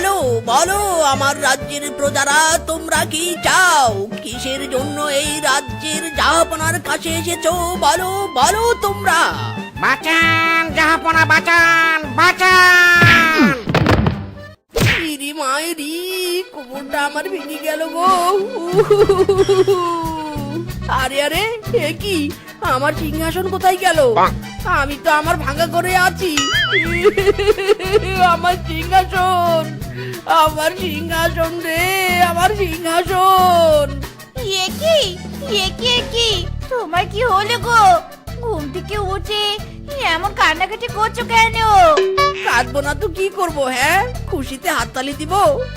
বলো বলো আমার রাজ্যের প্রজারা তোমরা কি চাও? কিসের জন্য এই রাজ্যের জাহাপনার কাছে এসেছ? বলো বলো তোমরা। বাঁচান জাহাপনা বাঁচান বাঁচান! ইরি মায়েরি কোমরটা আমার ভেঙে গেল গো। আরে আরে এ কি? আমার সিংহাসন কোথায় গেল? আমি তো আমার ভাঙা ঘরে আছি। আমার সিংহাসন আমার সিংহাসন রে আমার সিংহাসন। এ কি? এ কি এ কি? তোমার কি হলো গো? ঘুম থেকে উঠে এমন কান্নাকাটি করছ কেন? কাঁদবো না তো কি করব হ্যাঁ? খুশিতে হাততালি দিব।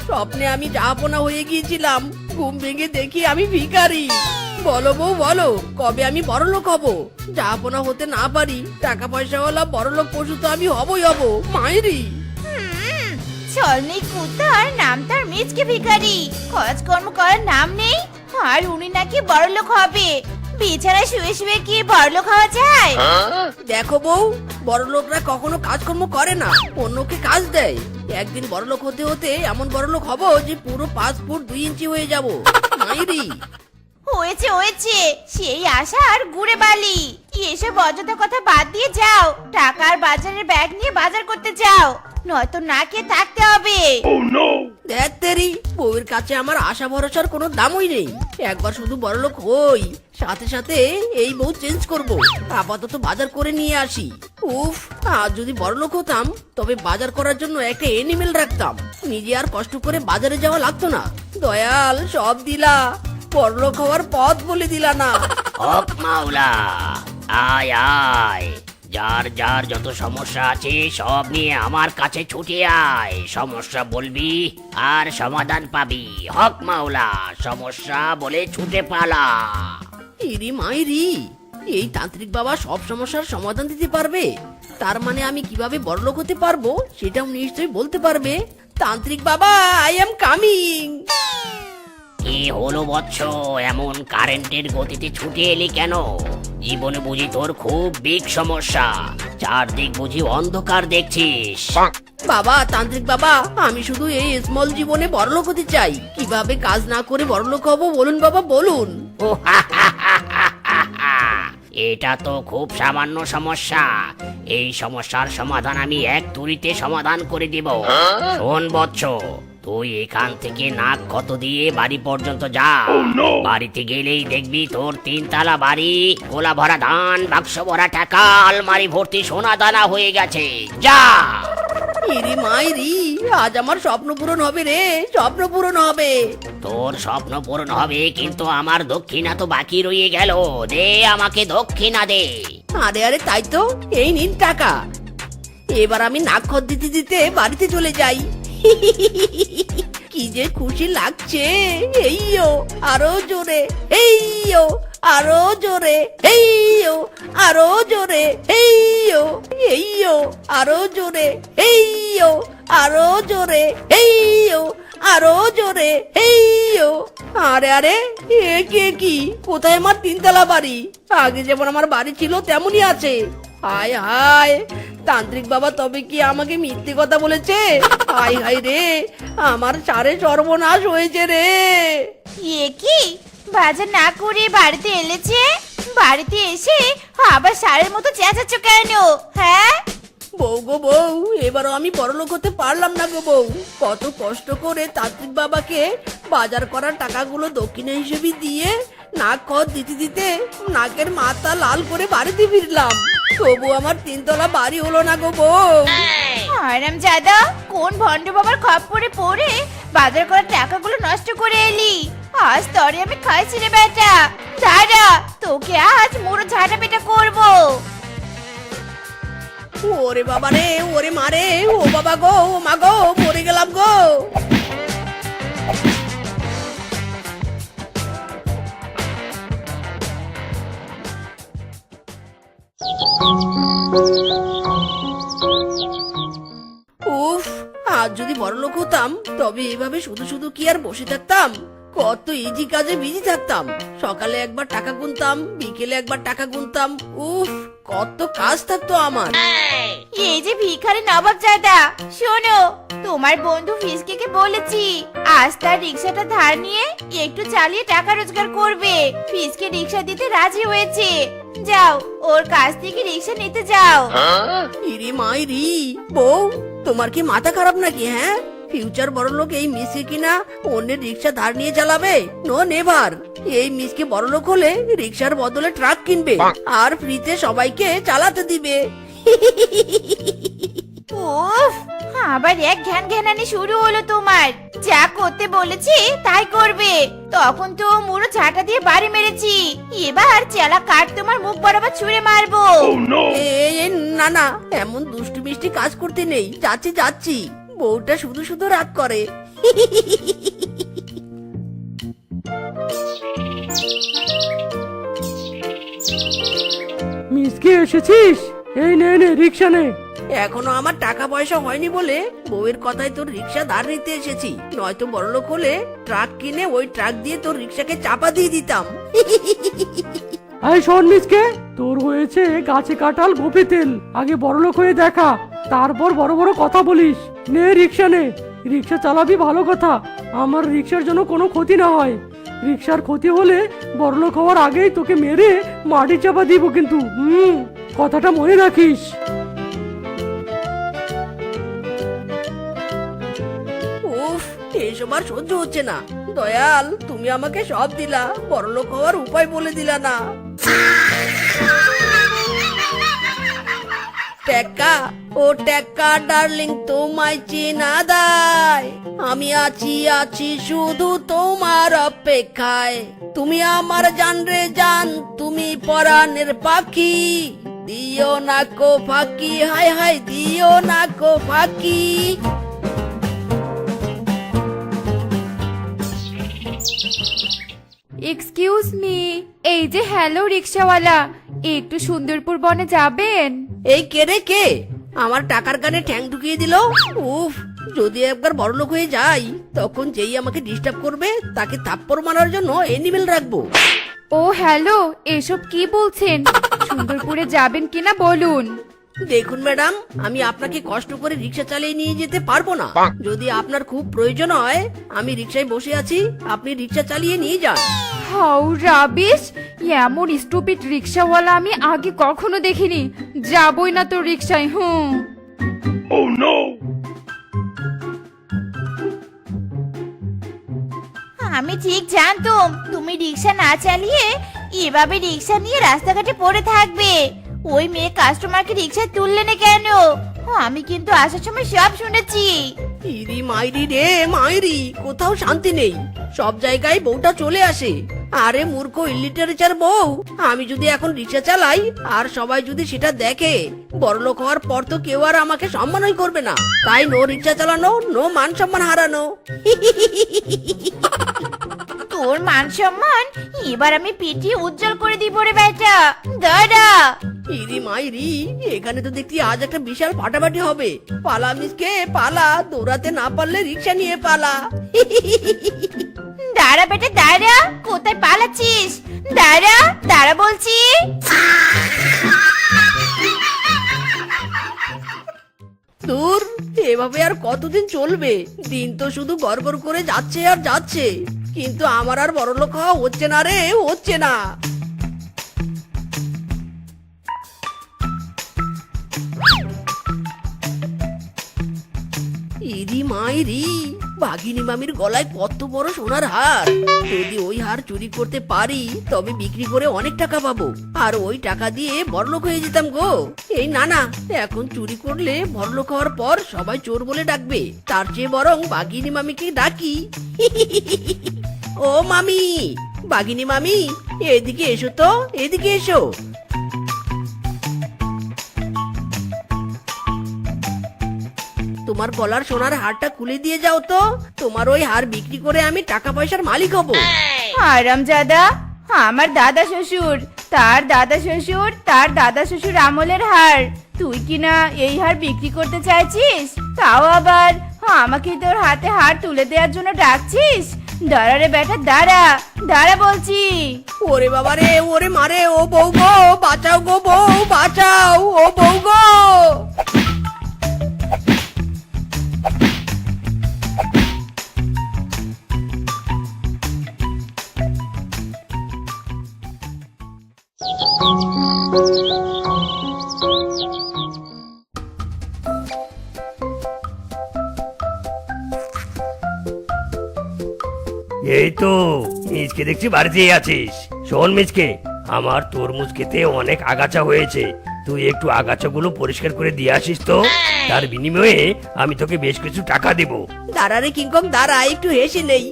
স্বপ্নে আমি জাহাপনা হয়ে গিয়েছিলাম। ঘুম ভেঙে দেখি আমি ভিখারি। বলো বউ বলো কবে আমি বড়লোক হব? জাহাপনা হতে না পারি। টাকা পয়সাওয়ালা বড়লোক পশু তো আমি হবই হব মায়েরি হুম, চল নেই নাম তার মিচকে ভিখারি। কাজকর্ম করার নাম নেই আর উনি নাকি বড়লোক হবে। বিছানায় শুয়ে শুয়ে কি বড়লোক হওয়া যায়? দেখো বউ বড়লোকরা কখনো কাজকর্ম করে না অন্যকে কাজ দেয়। একদিন বড়লোক হতে হতে এমন বড়লোক হব যে পুরো পাঁচ ফুট দুই ইঞ্চি হয়ে যাব মায়েরি হয়েছে হয়েছে। সেই আশা আর গুড়ে বালি। এসব অযথা কথা বাদ দিয়ে যাও। টাকার বাজারের ব্যাগ নিয়ে বাজার করতে যাও। নয়তো না খেয়ে থাকতে হবে। দেখ তেরি বউয়ের কাছে আমার আশা ভরসার কোনো দামই নেই। একবার শুধু বড়লোক হই। সাথে সাথে এই বউ চেঞ্জ করব। আপাতত বাজার করে নিয়ে আসি। উফ আজ যদি বড়লোক হতাম তবে বাজার করার জন্য একটা এনিমেল রাখতাম। নিজে আর কষ্ট করে বাজারে যাওয়া লাগতো না। দয়াল সব দিলা। বড়লোক হওয়ার পথ বলে দিলা না। হক মাওলা আয় আয়। যার যার যত সমস্যা আছে সব নিয়ে আমার কাছে ছুটে আয়। সমস্যা বলবি আর সমাধান পাবি। হক মাওলা সমস্যা বলে ছুটে পালা। ইরি মাইরি এই তান্ত্রিক বাবা সব সমস্যার সমাধান দিতে পারবে। তার মানে আমি কীভাবে বড়লোক হতে পারব সেটাও নিশ্চয়ই বলতে পারবে। তান্ত্রিক বাবা আই এম কামিং কি হলো বৎস? এমন কারেন্টের গতিতে ছুটে এলি কেন? জীবনে বুঝি তোর খুব বিগ সমস্যা। চারদিক বুঝি অন্ধকার দেখছিস। বাবা তান্ত্রিক বাবা আমি শুধু এই স্মল জীবনে বড়লোক হতে চাই। কীভাবে কাজ না করে বড়লোক হব বলুন বাবা বলুন। এটা তো খুব সামান্য সমস্যা। এই সমস্যার সমাধান আমি এক তুরিতে সমাধান করে দিব। শোন বৎস তুই এখান থেকে নাক কত দিয়ে বাড়ি পর্যন্ত যা। বাড়িতে গেলেই দেখবি তোর তিনতলা বাড়ি গোলা ভরা ধান বাক্স ভরা টাকা আলমারি ভর্তি সোনা দানা হয়ে গেছে। যা! ইরি মাইরি আজ আমার স্বপ্ন পূরণ হবে রে স্বপ্ন পূরণ হবে। তোর স্বপ্ন পূরণ হবে কিন্তু আমার দক্ষিণা তো বাকি রয়ে গেল। দে আমাকে দক্ষিণা দে। আরে আরে তাই তো এই নিন টাকা। এবার আমি নাক্ষর দিতে দিতে বাড়িতে চলে যাই। কি যে খুশি লাগছে। এইও আরও জোরে এইও আরও জোরে এইও আরও জোরে এইও এইও আরও জোরে এইও আরও জোরে এইও আরও জোরে এইও আরে আরে, এ কে কি? কোথায় আমার তিনতলা বাড়ি? আগে যেমন আমার বাড়ি ছিল, তেমনই আছে। হায় হায় তান্ত্রিক বাবা তবে কি আমাকে মিথ্যে কথা বলেছে? হায় হায় রে আমার সারে সর্বনাশ হয়েছে রে। এ কি? বাজার না করে বাড়িতে এলেছে? বাড়িতে এসে আবার সারের মতো চেঁচাচ্ছ কেন? হ্যাঁ? বউ গো বউ এবারও আমি বড়লোক হতে পারলাম না গো বউ। কত কষ্ট করে তান্ত্রিক বাবাকে বাজার করার টাকাগুলো দক্ষিণা হিসেবে দিয়ে নাক খত দিতে দিতে নাকের মাথা লাল করে বাড়িতে ফিরলাম। তবু আমার তিনতলা বাড়ি হলো না গো বউ। আরাম জাদা কোন ভণ্ড বাবার খপ্পরে পড়ে বাজার করার টাকাগুলো নষ্ট করে এলি? আজ তরে আমি খাইছি রে বেটা। দাঁড়া তোকে আজ মুড়ো ঝাঁটা পেটা করব। ওরে বাবা রে ওরে মারে ও বাবা গো ও মা গো মরে গেলাম গো। উফ, আজ যদি হতাম, তবে এভাবে শুধু শুধু কি আর বসে থাকতাম? কত ইজি কাজে বিজি থাকতাম। সকালে একবার টাকা গুনতাম, বিকেলে একবার টাকা গুনতাম। উফ, কত কাজ থাকতো আমার। এই যে ভিখারি নবাব দাদা, শোনো, তোমার বন্ধু ফিসকে বলেছি, আজ তার রিক্সাটা ধার নিয়ে একটু চালিয়ে টাকা রোজগার করবে। ফিসকে রিক্সা দিতে রাজি হয়েছে। যাও ওর কাছ থেকে রিক্সা নিতে যাও। ইরি মাইরি বউ তোমার কি মাথা খারাপ নাকি হ্যাঁ? ফিউচার বড় লোক এই মিসকে কিনা অন্যের রিক্সা ধার নিয়ে চালাবে নো নেভার। এই মিসকে বড় লোক হলে রিক্সার বদলে ট্রাক কিনবে আর ফ্রিতে সবাইকে চালাতে দিবে। উফ আবার এক ঘ্যান ঘ্যানানি শুরু হলো তোমার। যা করতে বলেছি তাই করবে। তখন তো মুড়ো ঝাঁটা দিয়ে বাড়ি মেরেছি। এবার চেলা কাঠ তোমার মুখ বরাবর ছুঁড়ে মারবো। এই এই, না না এমন দুষ্টু মিষ্টি কাজ করতে নেই। যাচ্ছি যাচ্ছি। বউটা শুধু শুধু রাগ করে। মিসকে এসেছিস? এই নে নে রিক্সা নে। এখনও আমার টাকা পয়সা হয়নি বলে বউয়ের কথায় তোর রিক্সা ধার নিতে এসেছি। নয়তো বড়লোক হলে ট্রাক কিনে ওই ট্রাক দিয়ে তোর রিক্সাকে চাপা দিয়ে দিতাম। তোর হয়েছে গাছে কাটাল গোপে তেল। আগে বড়লোক হয়ে দেখা, তারপর বড় বড় কথা বলিস। নে রিক্সা নে। রিক্সা চালাবি ভালো কথা, আমার রিক্সার জন্য কোনো ক্ষতি না হয়। রিক্সার ক্ষতি হলে বড়লোক হওয়ার আগেই তোকে মেরে মাটি চাপা দিব কিন্তু, হুম, কথাটা মনে রাখিস। এসব আর সহ্য হচ্ছে না। দয়াল, তুমি আমাকে সব দিলা, বড়লোক হওয়ার উপায় বলে দিলা না। টেক্কা ও টেক্কা ডার্লিং, তোমায় চেনা দায়। আমি আছি আছি শুধু তোমার অপেক্ষায়। তুমি আমার জান রে জান, তুমি পরাণের পাখি। দিও না কো ফাঁকি হাই হাই দিও না কো ফাঁকি। এক্সকিউজ মি এই যে হ্যালো রিক্সাওয়ালা একটু সুন্দরপুর বনে যাবেন? এই কে রে কে? আমার টাকার কানে ঠ্যাং ঢুকিয়ে দিল। উফ যদি একবার বড়লোক হয়ে যাই তখন যেই আমাকে ডিস্টার্ব করবে তাকে থাপ্পড় মারার জন্য এনিমেল রাখব। ও হ্যালো এসব কি বলছেন? সুন্দরপুরে যাবেন কিনা বলুন। দেখুন ম্যাডাম আমি আপনাকে কষ্ট করে রিক্সা চালিয়ে নিয়ে যেতে পারব না। যদি আপনার খুব প্রয়োজন হয় আমি রিক্সায় বসে আছি আপনি রিক্সা চালিয়ে নিয়ে যান। হাউ রাবিশ এমন স্টুপিড রিক্সাওয়ালা আমি আগে কখনো দেখিনি। যাবই না তো রিক্সায় হুম। আমি ঠিক জানতাম তুমি রিক্সা না চালিয়ে এভাবে রিক্সা নিয়ে রাস্তাঘাটে পড়ে থাকবে। ওই মেয়ে কাস্টমারকে রিক্সায় তুললে না কেন? আমি কিন্তু আসার সময় সব শুনেছি। ইরি মাইরি রে মাইরি কোথাও শান্তি নেই। সব জায়গায় বউটা চলে আসে। আরে মূর্খ ইলিটারেচার বউ আমি যদি এখন রিক্সা চালাই আর সবাই যদি সেটা দেখে বড়লোক হওয়ার পর তো কেউ আর আমাকে সম্মানই করবে না। তাই নো রিক্সা চালানো নো মান সম্মান হারানো। তোর মান সম্মান এবার আমি পিটিয়ে উজ্জ্বল করে দিব রে বেটা। দাদা। ইরি মাইরি এখানে তো দেখছি আজ একটা বিশাল ফাটাফাটি হবে। পালা মিসকে পালা দৌড়াতে না পারলে রিক্সা নিয়ে পালা। দাঁড়া বেটা দাঁড়া। কোথায় পালাচ্ছিস? দাঁড়া দাঁড়া বলছি। দূর এভাবে আর কতদিন চলবে? দিন তো শুধু গড়বড় করে যাচ্ছে আর যাচ্ছে। কিন্তু আমার আর বড়লোক হওয়া হচ্ছে না রে হচ্ছে না। ইরি মাইরি। বাঘিনী মামির গলায় কত বড় সোনার হার। যদি ওই হার চুরি করতে পারি, তবে বিক্রি করে অনেক টাকা পাবো। আর ওই টাকা দিয়ে বড়লোক হয়ে যেতাম গো। এই না না, এখন চুরি করলে বড়লোক হওয়ার পর সবাই চোর বলে ডাকবে। তার চেয়ে বরং বাঘিনী মামিকে ডাকি। ও মামি, বাঘিনী মামি, এদিকে এসো তো, এদিকে এসো। তোমার গলার সোনার হারটা খুলে দিয়ে যাও তো। তোমার ওই হার বিক্রি করে আমি টাকা পয়সার মালিক হব। আরাম দাদা আমার দাদা শ্বশুর তার দাদা শ্বশুর তার দাদা শ্বশুর আমলের হার। তুই কি না এই হার বিক্রি করতে চাইছিস? তাও আবার আমাকে তোর হাতে হার তুলে দেওয়ার জন্য ডাকছিস? দাঁড়া রে বেটা দাঁড়া দাঁড়া বলছি। ওরে বাবা রে ওরে মারে ও বউ গো বাঁচাও গো বউ বাঁচাও ও বউ গো। এই তো মিজকে দেখছি বাড়িতেই আছিস। শোন মিজকে আমার তরমুজ খেতে অনেক আগাছা হয়েছে। তুই একটু আগাছাগুলো পরিষ্কার করে দিয়ে আসিস তো। তার বিনিময়ে আমি তোকে বেশ কিছু টাকা দেব। দাঁড়া রে কিংকং দাঁড়া, একটু হেসে নেই।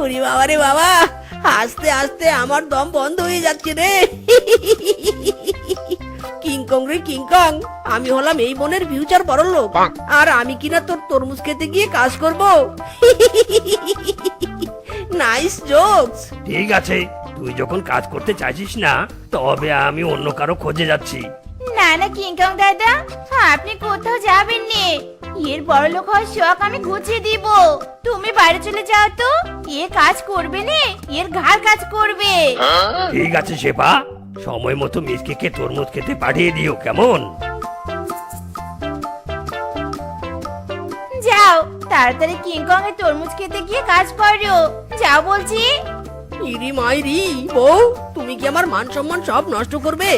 ওরে বাবা রে বাবা! আস্তে আস্তে আমার দম বন্ধ হয়ে যাচ্ছে রে। কিংকং রে কিংকং আমি হলাম এই বনের ফিউচার বড় লোক। আর আমি কিনা তোর তরমুজ খেতে গিয়ে কাজ করব? নাইস জোকস ঠিক আছে তুই যখন কাজ করতে চাইছিস না তবে আমি অন্য কারও খোঁজে যাচ্ছি। না না কিংকং দাদা? আপনি কোথাও যাবেন নে এর বড় লোক হওয়ার শখ আমি ঘুচিয়ে দিব। তুমি বাড়ি চলে যাও তো। এ কাজ করবে নে এর ঘাড় কাজ করবে। ঠিক আছে শেফা সময় মতো মিসকে তরমুজ খেতে পাঠিয়ে দিও কেমন? যাও তাড়াতাড়ি কিংকং এর তরমুজ খেতে গিয়ে কাজ করো। যাও বলছি। ইরি মাইরি বউ তুমি কি আমার মান সম্মান সব নষ্ট করবে?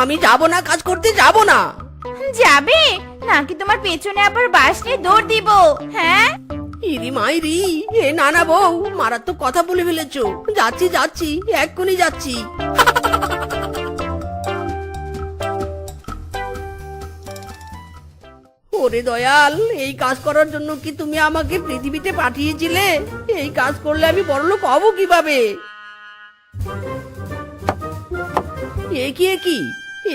আমি যাব না কাজ করতে যাব না। যাবে? নাকি তোমার পেছনে আবার বাস নিয়ে দৌড় দিব? হ্যাঁ? ইরি মাইরি এ না না বউ মারাত্মক কথা বলে ফেলেছো। যাচ্ছি যাচ্ছি এক্ষুনি যাচ্ছি। ওরে দয়াল, এই কাজ করার জন্য কি তুমি আমাকে পৃথিবীতে পাঠিয়েছিলে? এই কাজ করলে আমি বড়লোক হব কীভাবে? এ কি এ কি?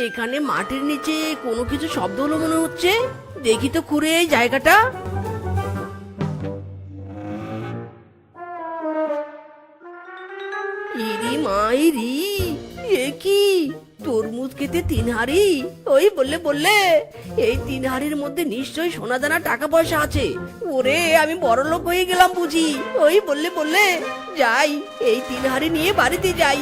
এখানে মাটির নিচে কোনো কিছু শব্দ হলো মনে হচ্ছে? দেখি তো খুঁড়ে এই জায়গাটা। মাইরি, এ কি? তরমুজ খেতে তিন হাড়ি ওই বললে বললে। এই তিন হাড়ির মধ্যে নিশ্চয়ই সোনা দানা টাকা পয়সা আছে। ওরে, আমি বড় লোক হয়ে গেলাম বুঝি। ওই বললে বললে। যাই, এই তিন হাড়ি নিয়ে বাড়িতে যাই।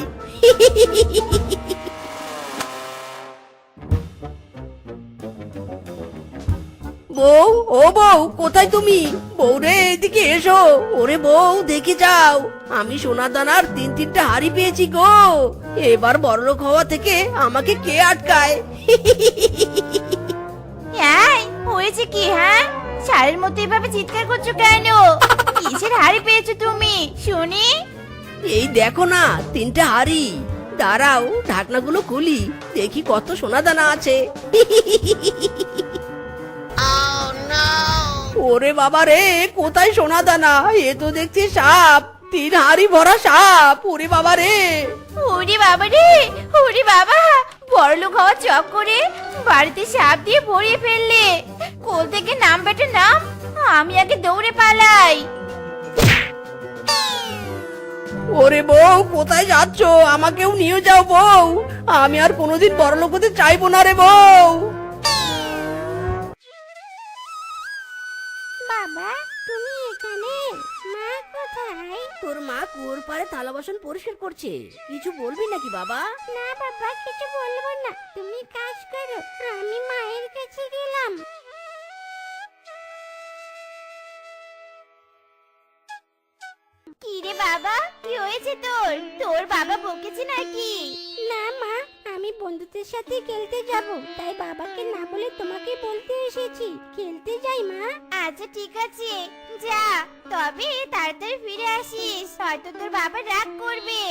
বউ, ও বউ, কোথায় তুমি? বউ এদিকে এসো। ওরে বউ, দেখে যাও। আমি সোনা দানার তিন তিনটা হাড়ি পেয়েছি গো। এবার বড়লোক হওয়া থেকে আমাকে কে আটকায়? এই হয়েছে কি হ্যাঁ? সারের মতো এভাবে চিৎকার করছ কেন? কিসের হাড়ি পেয়েছ তুমি? শুনি। এই দেখো না তিনটা হাড়ি। দাঁড়াও ঢাকনাগুলো খুলি দেখি কত সোনা দানা আছে ওরে বাবা রে কোথায় সোনা দানা এ তো দেখছি সাপ। তিন হাড়ি ভরা সাপ ওরে বাবা রে। ওরে বাবা রে ওরে বাবা। বড় লোক হওয়ার চক করে বাড়িতে সাপ দিয়ে ভরিয়ে ফেললে। কোল থেকে নাম বেটে নাম আমি আগে দৌড়ে পালাই। ওরে বউ কোথায় যাচ্ছ? আমাকেও নিয়ে যাও বউ। আমি আর কোনোদিন বড়লোক হতে চাইব না রে বউ। তোর মা কুয়োর থালা বাসন পরিষ্কার করছে। কিছু বলবি নাকি বাবা? না বাবা কিছু বলব না। তুমি কাজ করো আমি মায়ের কাছে গেলাম। কিরে বাবা কি হয়েছে তোর? তোর বাবা বকেছে নাকি? না মা আমি বন্ধুদের সাথে খেলতে যাব তাই বাবাকে না বলে তোমাকে বলতে এসেছি। খেলতে যাই মা। আচ্ছা ঠিক আছে যা। তবে তাড়াতাড়ি ফিরে আসিস, হয়তো তোর বাবা রাগ করবে।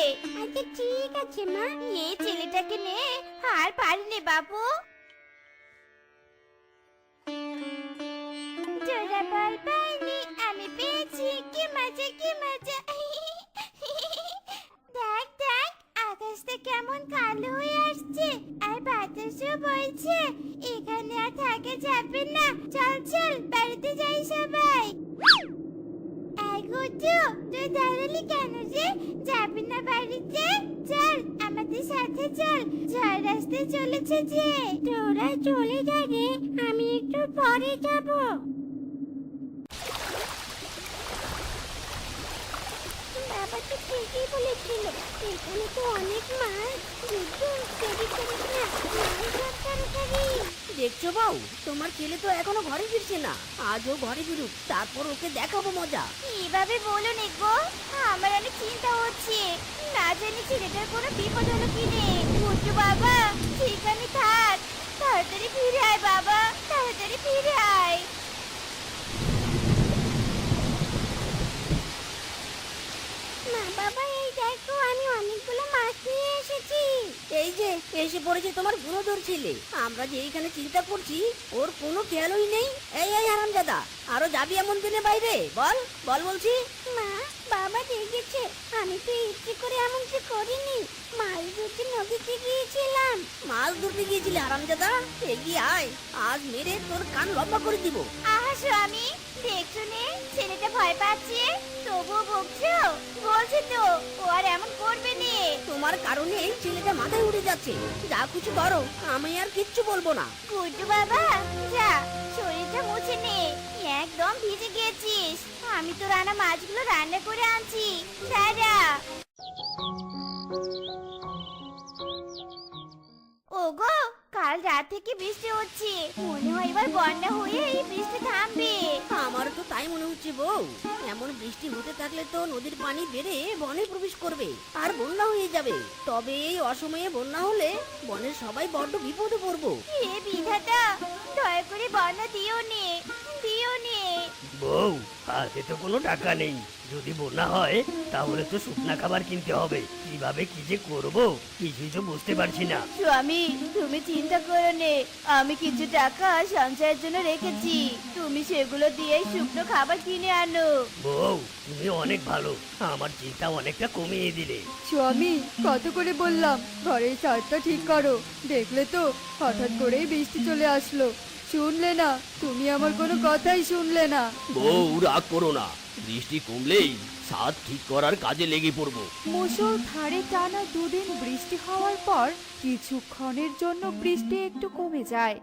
আচ্ছা ঠিক আছে, মা। এই ছেলেটাকে নে আর পারিনি বাবু। জোড়া বল পাইনি আমি পেয়েছি। কি মজা কি মজা। দেখ দেখ, আকাশটা কেমন কালো হয়ে আসছে। আর বাতাসও বইছে। এখানে আর থাকা যাবে না। চল চল, বাড়িতে যাই সবাই। গুচু তুই দাঁড়ালি কেন যে যাবি না বাড়িতে চল আমাদের সাথে চল ঝড় রাস্তায় চলেছে যে তোরা চলে যাবে আমি একটু পরে যাব বাবা তো ঠিকই বলেছিল এখানে তো অনেক মাছ যুদ্ধ দেরি করিস না দেখছ বাউ? তোমার ছেলে তো এখনও ঘরে ফিরছে না। আজও ঘরে ফিরুক, তারপর ওকে দেখাবো মজা। এভাবে বলো গো, আমার অনেক চিন্তা হচ্ছে। না জানি ছেলেটার কোনো বিপদ হলো কি রে গুড্ডু বাবা সেখানে থাক। তাড়াতাড়ি ফিরে আয় বাবা, তাড়াতাড়ি ফিরে আয়। মা বাবা, এই দেখো, আমি অনেকগুলো মাছ এসে পড়েছে তোমার গুণধর ছেলে। আমরা যে এইখানে চিন্তা করছি, ওর কোনো খেয়ালই নেই। এই এই আরামজাদা আরও যাবি এমন দিনে বাইরে? বল বল বলছি মা বাবা দেখেছে আমি তো ইচ্ছে করে এমন কিছু করিনি। মাছ ধরতে নদীতে গিয়েছিলাম। মাছ ধরতে গিয়েছিলে আরামজাদা এগিয়ে আয়। আজ মেরে তোর কান লম্বা করে দিব। আহা স্বামী দেখছ নে ছেলেটা ভয় পাচ্ছে। তবুও বকছো? বলছি তো ও আর এমন করবে নে। তোমার কারণে এই ছেলেটা মাথায় উঠে যাচ্ছে। যা কিছু করো আমি আর কিচ্ছু বলব না। গুড্ডু বাবা যা শরীরটা মুছে নে। একদম ভিজে গেছিস আমি তো রান্না মাছগুলো রান্না করে আনছি। দাদা। ওগো কাল রাত থেকে বৃষ্টি হচ্ছে। মনে হয় এবার বন্যা হয়ে এই বৃষ্টি থামবে। আমার তো তাই মনে হচ্ছে বউ। এমন বৃষ্টি হতে থাকলে তো নদীর পানি বেড়ে বনে প্রবেশ করবে আর বন্যা হয়ে যাবে। তবে এই অসময়ে বন্যা হলে বনের সবাই বড্ড বিপদে পড়ব। হে বিধাতা দয়া করে বন্যা দিও নে দিও নে। বউ হাতে তো কোনো টাকা নেই। যদি বন্যা হয় তাহলে তো শুকনা খাবার কিনতে হবে। কীভাবে কি যে করব কিছুই তো বুঝতে পারছি না। স্বামী তুমি চিন্তা করো নে। আমি কিছু টাকা সঞ্চয়ের জন্য রেখেছি। তুমি সেগুলো দিয়ে শুকনো খাবার কিনে আনো। বউ তুমি অনেক ভালো। আমার চিন্তা অনেকটা কমিয়ে দিলে। স্বামী কত করে বললাম? ঘরের ছাদটা ঠিক করো। দেখলে তো হঠাৎ করেই বৃষ্টি চলে আসলো। শুনলে না তুমি আমার কোনো কথাই শুনলে না। বউ রাগ করো না। বৃষ্টি কমলেই ছাদ ঠিক করার কাজে লেগে পড়ব। মুসল ধারে টানা দুদিন বৃষ্টি হওয়ার পর কিছুক্ষণের জন্য বৃষ্টি একটু কমে যায়।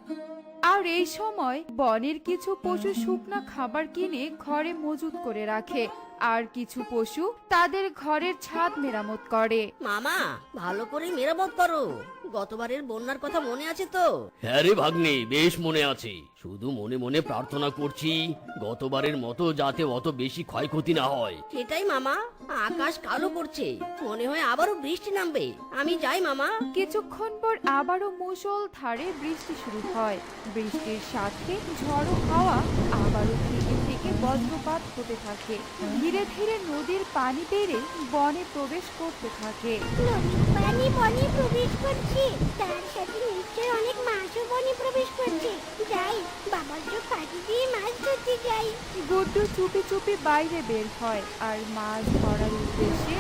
আর এই সময় বনের কিছু পশু শুকনা খাবার কিনে ঘরে মজুত করে রাখে। আর কিছু পশু তাদের ঘরের ছাদ মেরামত করে। মামা ভালো করে মেরামত করো। গতবারের বন্যার কথা মনে আছে তো? হ্যাঁ রে ভাগ্নে বেশ মনে আছে। শুধু মনে মনে প্রার্থনা করছি গতবারের মতো যাতে অত বেশি ক্ষয়ক্ষতি না হয়। সেটাই মামা আকাশ কালো করছে। মনে হয় আবারও বৃষ্টি নামবে। আমি যাই মামা। কিছুক্ষণ পর আবারও মুষল ধারে বৃষ্টি শুরু হয়। বৃষ্টির সাথে ঝড়ো হাওয়া আবারও বজ্রপাত হতে থাকে। ধীরে ধীরে নদীর পানি বেড়ে বনে প্রবেশ করতে থাকে। নদীর পানি বনে প্রবেশ করছে। তার সাথে নিশ্চয় অনেক মাছও বনে প্রবেশ করছে। যাই বাবার চোখ কাটি দিয়ে মাছ ধরতে যাই। গুড্ডু চুপি চুপি বাইরে বের হয় আর মাছ ধরার উদ্দেশ্যে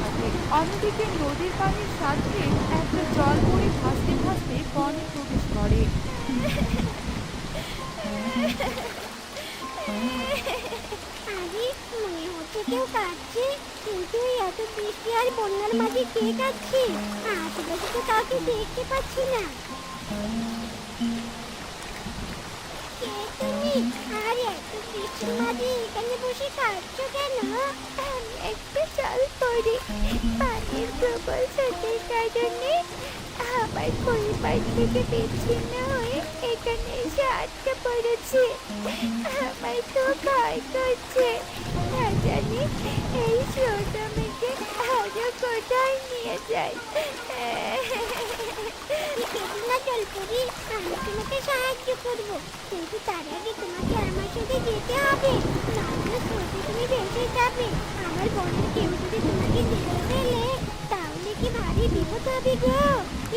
থাকে। অন্যদিকে নদীর পানির সাথে একটা জলপরি ভাসতে ভাসতে বনে প্রবেশ করে। আরে, মনে হচ্ছে কেউ কাঁদছে, কিন্তু এত বৃষ্টি আর বন্যার মাঝে কে কাঁদছে? আশেপাশে তো কাউকে দেখতে পাচ্ছি না। কেন? আমি একটা স্রোতের কারণে আমার পরিবার থেকে বিচ্ছিন্ন হয়ে এখানে এসে আটকে পড়েছে। আমার তো ভয় করছে। না জানি এই স্রোত আমাকে আরও কোথায় নিয়ে যায়। না জলপুরি আমি তোমাকে সাহায্য করব। কিন্তু তার আগে তোমাকে আমার সাথে যেতে হবে। স্রোতে তুমি ভেসে যাবে। আমার বোনের কেউ যদি তোমাকে দেখে ফেলে কি ভারী বিপদ হবে গো?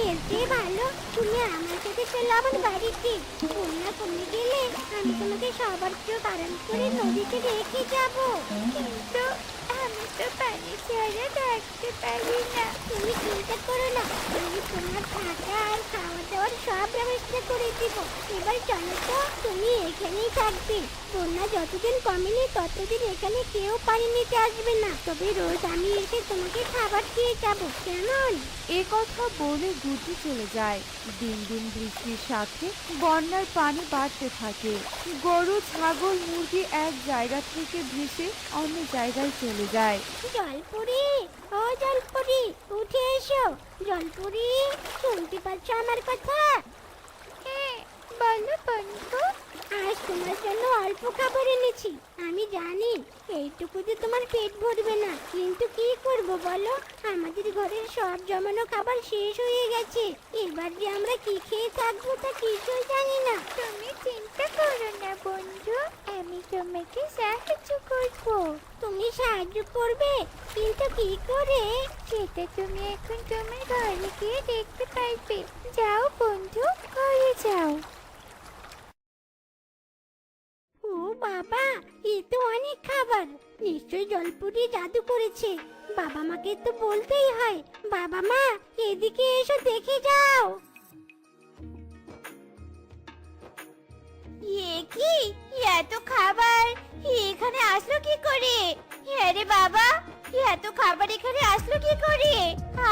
এর চেয়ে ভালো তুমি আমার সাথে চলো আমার বাড়িতে। বন্যা কমে গেলে আমি তোমাকে সবার চেয়ে আরাম করে নদীতে রেখে যাব। কিন্তু আমি তো পানি ছাড়া থাকতে পারি না। তুমি চিন্তা করো না তুমি তোমার থাকা আর খাওয়া দাওয়ার সব ব্যবস্থা করে দিব। এবার চলো তো তুমি এখানেই থাকবে। বন্যা যতদিন কমেনি ততদিন এখানে কেউ পানি নিতে আসবে না। তবে রোজ আমি এসে তোমাকে খাবার দিয়ে যাব কেমন? এ কথা বলে গুড্ডু চলে যায়। দিন দিন বৃষ্টির সাথে বন্যার পানি বাড়তে থাকে। গরু ছাগল মুরগি এক জায়গা থেকে ভেসে অন্য জায়গায় চলে যায়। জলপুরি ও জলপুরি উঠে এসো। জলপুরি শুনতে পাচ্ছ আমার কথা? বলো বন্ধু আজ তোমার জন্য অল্প খাবার এনেছি। আমি জানি এইটুকুতে তোমার পেট ভরবে না। কিন্তু কি করব বলো? আমাদের ঘরের সব জমানো খাবার শেষ হয়ে গেছে। এবার যে আমরা কি খেয়ে থাকব তা কিছুই জানি না। তুমি চিন্তা করো না বন্ধু। আমি তোমাকে সাহায্য করব। তুমি সাহায্য করবে? কিন্তু কি করে? সেটা তুমি এখন তোমার ঘরে গিয়ে দেখতে পারবে। যাও বন্ধু ঘরে যাও। অনেক খাবার নিশ্চয় জলপুরি জাদু করেছে। বাবা মাকে তো বলতেই হয়, বাবা মা, এদিকে এসো, দেখে যাও। এ কি? এত খাবার এখানে আসলো কি করে? আরে বাবা এত খাবার এখানে আসলো কি করে?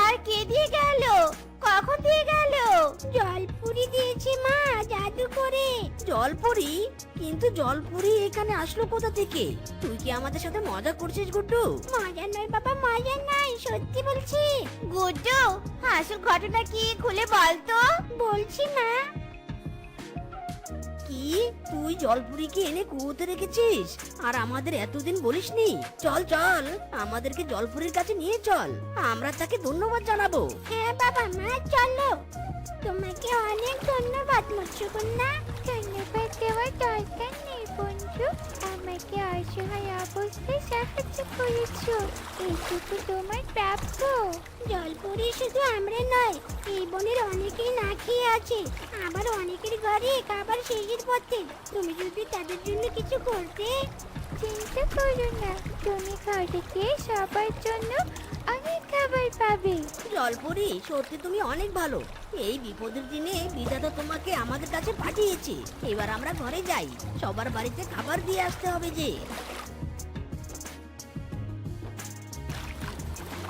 আর কে দিয়ে গেল? কখন দিয়ে গেল? জলপুরি দিয়েছে মা জাদু করে। জলপুরি? কিন্তু জলপুরি এখানে আসলো কোথা থেকে? তুই কি আমাদের সাথে মজা করছিস গুড্ডু? মজা নয় বাবা মজা নয় সত্যি বলছি। গুড্ডু আসল ঘটনা কি খুলে বল তো। বলছি মা কি? তুই জলপুরিকে এনে কুয়োতে রেখেছিস? আর আমাদের এতদিন বলিসনি। চল চল, আমাদেরকে জলপুরির কাছে নিয়ে চল। আমরা তাকে ধন্যবাদ জানাব। হ্যাঁ বাবা মা, চলো। তোমাকে অনেক ধন্যবাদ, মৎস্যকন্যা। ধন্যবাদ দেওয়ার দরকার নেই। বন্ধু আমাকে অসহায় অবস্থায় সাহায্য করেছ। এইটুকু তোমার প্রাপ্য। জলপুরি শুধু আমরা নয় এই বনের অনেকেই না খেয়ে আছে। আবার অনেকের ঘরে খাবার শেষের পথে। তুমি যদি তাদের জন্য কিছু করতে? চিন্তা করো না তুমি ঘরে সবার জন্য অনেক খাবার পাবে। জলপুরি সত্যি তুমি অনেক ভালো। এই বিপদের দিনে বিধাতা তোমাকে আমাদের কাছে পাঠিয়েছে। এবার আমরা ঘরে যাই। সবার বাড়িতে খাবার দিয়ে আসতে হবে যে।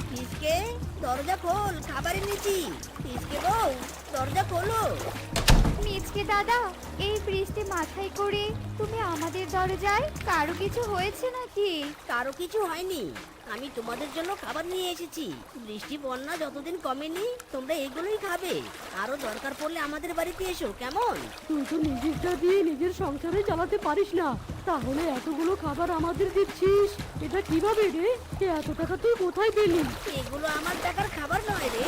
পিসকে দরজা খোল খাবার এনেছি পিসকে বউ দরজা খোলো। মিচকে দাদা এই বৃষ্টি মাথায় করে তুমি আমাদের দরজায় কারও কিছু হয়েছে নাকি? কারও কিছু হয়নি। আমি তোমাদের জন্য খাবার নিয়ে এসেছি। বৃষ্টি বন্যা যতদিন কমেনি তোমরা এগুলোই খাবে। আরও দরকার পড়লে আমাদের বাড়িতে এসো কেমন? তুই তো নিজেরটা দিয়ে নিজের সংসারে চালাতে পারিস না। তাহলে এতগুলো খাবার আমাদের দিচ্ছিস। এটা কীভাবে রে? এত টাকা তুই কোথায় পেলি? এগুলো আমার টাকার খাবার নয় রে।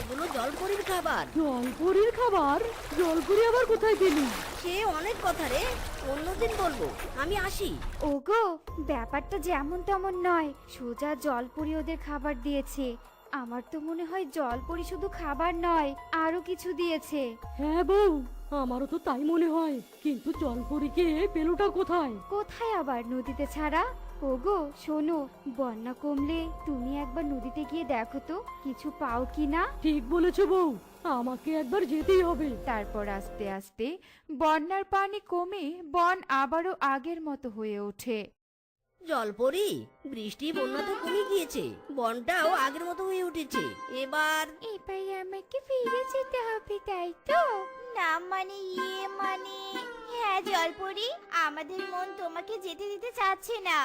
এগুলো জলপরির খাবার। জলপুরির খাবার? জলপুরি আবার কোথায় পেলি? সে অনেক কথা রে অন্যদিন বলব। আমি আসি। ওগো ব্যাপারটা যেমন তেমন নয়। সোজা জলপুরি ওদের খাবার দিয়েছে। আমার তো মনে হয় জলপুরি শুধু খাবার নয় আরও কিছু দিয়েছে। হ্যাঁ বউ আমারও তো তাই মনে হয়। কিন্তু জলপুরিকে পেলুটা কোথায়? কোথায় আবার নদীতে ছাড়া? ওগো শোনো বন্যা কমলে তুমি একবার নদীতে গিয়ে দেখো তো কিছু পাও কি না ঠিক বলেছ বউ আমাকে একবার যেতেই হবে। তারপর আস্তে আস্তে বন্যার পানি কমে বন আবারও আগের মতো হয়ে ওঠে। জলপরি বৃষ্টি বন্যা তো কমে গিয়েছে বনটাও আগের মতো হয়ে উঠেছে। এবার এবার আমাকে ফিরে যেতে হবে তাই তো? না মানে ইয়ে মানে হ্যাঁ জলপরি আমাদের মন তোমাকে যেতে দিতে চাচ্ছে না।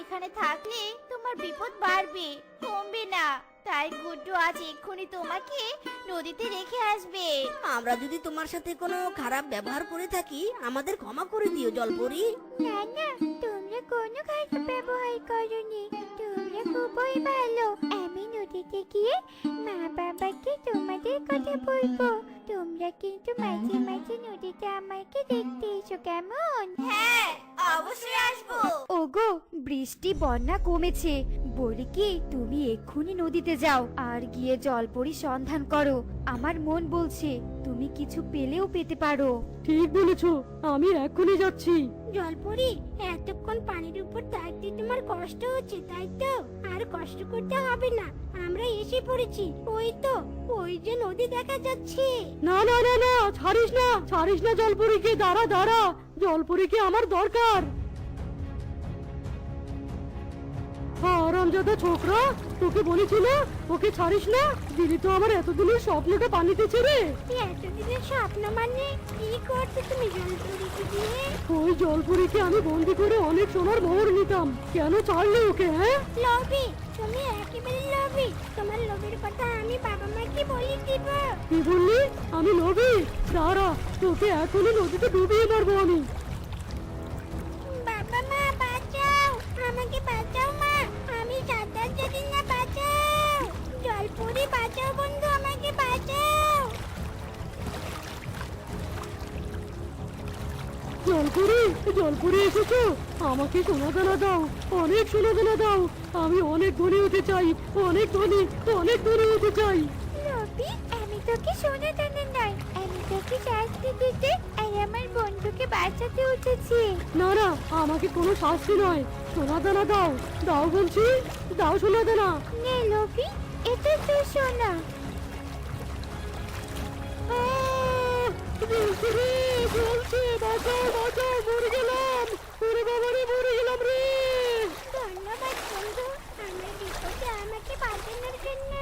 এখানে থাকলে তোমার বিপদ বাড়বে। কমবে না। তাই গুড্ডু আজ এক্ষুনি তোমাকে নদীতে রেখে আসবে। আমরা যদি তোমার সাথে কোনো খারাপ ব্যবহার করে থাকি আমাদের ক্ষমা করে দিও জলপরি। না না তোমরা কোনো খারাপ ব্যবহার করনি। খুবই ভালো। আমি নদীতে গিয়ে মা বাবাকে তোমাদের কথা বলব। তোমরা কিন্তু মাঝে মাঝে নদীতে আমাকে দেখতে এসো কেমন? হ্যাঁ অবশ্যই আসব। ওগো বৃষ্টি বন্যা কমেছে। বলি কি তুমি এক্ষুনি নদীতে যাও আর গিয়ে জলপরি সন্ধান করো। আমার মন বলছে তুমি কিছু পেলেও পেতে পারো। ঠিক বলেছ আমি এক্ষুনি যাচ্ছি। জলপরি এতক্ষণ পানির উপর থাকতে তোমার কষ্ট হচ্ছে, তাই তো? আর কষ্ট করতে হবে না, আমরা এসে পড়েছি। ওই তো, ওই যে নদী দেখা যাচ্ছে। না না না না, ছাড়িস না ছাড়িস না জলপুরিকে, দাঁড়া দাঁড়া। জলপুরিকে আমার দরকার। আরামজাদা ছোকরা তোকে বলেছি না ওকে ছাড়িস না। দিদি তো আমার এতদিনের স্বপ্নটা পানিতে ছেড়ে। এতদিনের স্বপ্ন মানে কি করছ তুমি জলপরিকে দিয়ে? ওই জলপুরিকে আমি বন্দি করে অনেক সোনার মোহর নিতাম। কেন ছাড়লে ওকে হ্যাঁ? লোভি তুমি একেবারে লোভি। তোমার লোভের কথা আমি বাবা মাকে বলে দিব। কি বললি? আমি নবী দাঁড়া তোকে এখনই নদীতে ডুবিয়ে মারবো আমি। জলপুরি জলপুরি এসেছ? আমাকে সোনা দানা দাও অনেক সোনা দানা দাও। আমি অনেক ধনী হতে চাই অনেক ধনী অনেক ধনী হতে চাই। রবি আমি তোকে সোনা দানা নয় আমি তোকে শাস্তি দিতে আর আমার বন্ধুকে বাঁচাতে উঠেছি। না না আমাকে কোনো শাস্তি নয়। সোনা দানা দাও দাও বলছি দাও সোনা দানা। নে রবি এটা তো সোনা। বলছি। বাঁচাও বাঁচাও মরে গেলাম ওরে বাবা রে মরে গেলাম রে ধন্যবাদ বন্ধু আমার বিপদে আমাকে বাঁচানোর জন্য